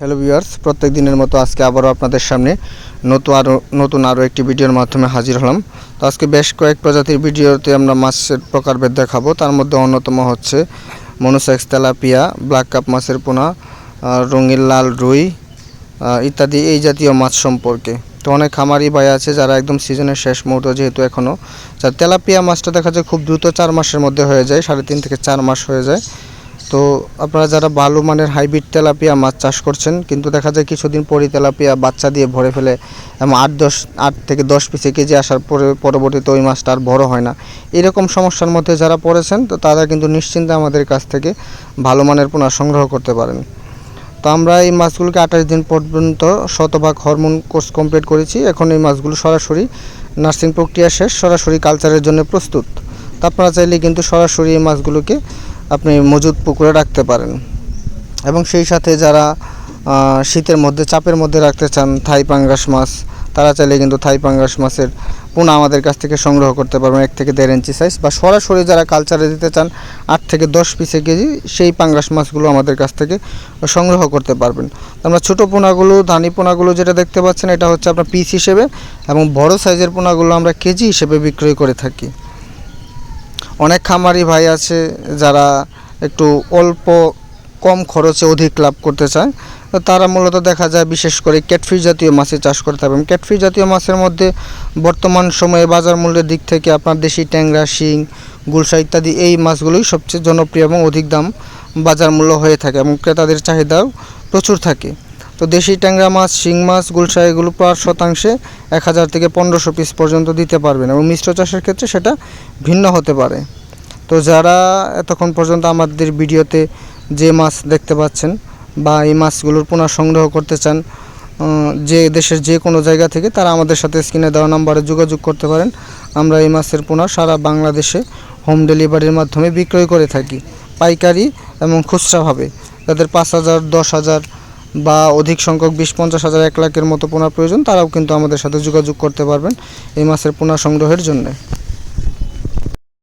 Hello viewers প্রত্যেক দিনের মতো আজকে আবারও আপনাদের সামনে নতুন আরও নতুন আরও একটি ভিডিওর মাধ্যমে হাজির হলাম। তো আজকে বেশ কয়েক প্রজাতির ভিডিওতে আমরা মাছের প্রকারভেদ দেখাবো। তার মধ্যে অন্যতম হচ্ছে মনোসেক্স তেলাপিয়া, ব্ল্যাক কাপ মাছের পোনা রঙিন লাল রুই ইত্যাদি এই জাতীয় মাছ সম্পর্কে। তো অনেক খামারি ভাই আছে যারা একদম সিজনের শেষ মুহূর্ত যেহেতু এখনও যা তেলাপিয়া মাছটা দেখা যায় খুব দ্রুত চার মাসের মধ্যে হয়ে যায়, সাড়ে তিন থেকে চার মাস হয়ে যায়। তো আপনারা যারা ভালো মানের হাইব্রিড তেলাপিয়া মাছ চাষ করছেন, কিন্তু দেখা যায় কিছুদিন পরই তেলাপিয়া বাচ্চা দিয়ে ভরে ফেলে এবং আট দশ, আট থেকে দশ পিসে কেজি আসার পরে পরবর্তীতে ওই মাছটা আর বড় হয় না। এরকম সমস্যার মধ্যে যারা পড়েছেন, তো তারা কিন্তু নিশ্চিন্তে আমাদের কাছ থেকে ভালো মানের পোনা সংগ্রহ করতে পারেন। তো আমরা এই মাছগুলোকে আঠাশ দিন পর্যন্ত শতভাগ হরমোন কোর্স কমপ্লিট করেছি। এখন এই মাছগুলো সরাসরি নার্সিং প্রক্রিয়া শেষ, সরাসরি কালচারের জন্য প্রস্তুত। তো আপনারা চাইলে কিন্তু সরাসরি এই মাছগুলোকে আপনি মজুদ পুকুরে রাখতে পারেন। এবং সেই সাথে যারা শীতের মধ্যে, চাপের মধ্যে রাখতে চান, থাই পাঙ্গাস মাছ, তারা চাইলে কিন্তু থাই পাঙ্গাস মাছের পোনা আমাদের কাছ থেকে সংগ্রহ করতে পারবেন এক থেকে দেড় ইঞ্চি সাইজ বা সরাসরি যারা কালচারে দিতে চান, আট থেকে দশ পিসে কেজি সেই পাঙ্গাস মাছগুলো আমাদের কাছ থেকে সংগ্রহ করতে পারবেন। আমরা ছোটো পোনাগুলো, ধানি পোনাগুলো যেটা দেখতে পাচ্ছেন, এটা হচ্ছে আপনার পিস হিসেবে এবং বড় সাইজের পোনাগুলো আমরা কেজি হিসেবে বিক্রয় করে থাকি। অনেক খামারি ভাই আছে যারা একটু অল্প কম খরচে অধিক লাভ করতে চায়। তো তারা মূলত দেখা যায় বিশেষ করে ক্যাটফিশ জাতীয় মাছের চাষ করতে হবে ক্যাটফিশ জাতীয় মাছের মধ্যে বর্তমান সময়ে বাজার মূল্যের দিক থেকে আপনার দেশি ট্যাংরা, শিং, গুলশা ইত্যাদি এই মাছগুলোই সবচেয়ে জনপ্রিয় এবং অধিক দাম বাজার মূল্য হয়ে থাকে এবং ক্রেতাদের চাহিদাও প্রচুর থাকে। তো দেশি ট্যাংরা মাছ, শিং মাছ গুলশা এগুলো প্রায় শতাংশে এক হাজার থেকে পনেরোশো পিস পর্যন্ত দিতে পারবেন এবং মিশ্র চাষের ক্ষেত্রে সেটা ভিন্ন হতে পারে। তো যারা এতক্ষণ পর্যন্ত আমাদের ভিডিওতে যে মাছ দেখতে পাচ্ছেন বা এই মাছগুলোর পুনঃ সংগ্রহ করতে চান যে দেশের যে কোনো জায়গা থেকে তারা আমাদের সাথে স্ক্রিনে দেওয়া নাম্বারে যোগাযোগ করতে পারেন। আমরা এই মাছের পোনা সারা বাংলাদেশে হোম ডেলিভারির মাধ্যমে বিক্রয় করে থাকি পাইকারি এবং খুচরাভাবে যাদের পাঁচ হাজার, দশ হাজার বা অধিক সংখ্যক বিশ, পঞ্চাশ হাজার, এক লাখের মতো পোনা প্রয়োজন, তারাও কিন্তু আমাদের সাথে যোগাযোগ করতে পারবেন এই মাছের পোনা সংগ্রহের জন্য।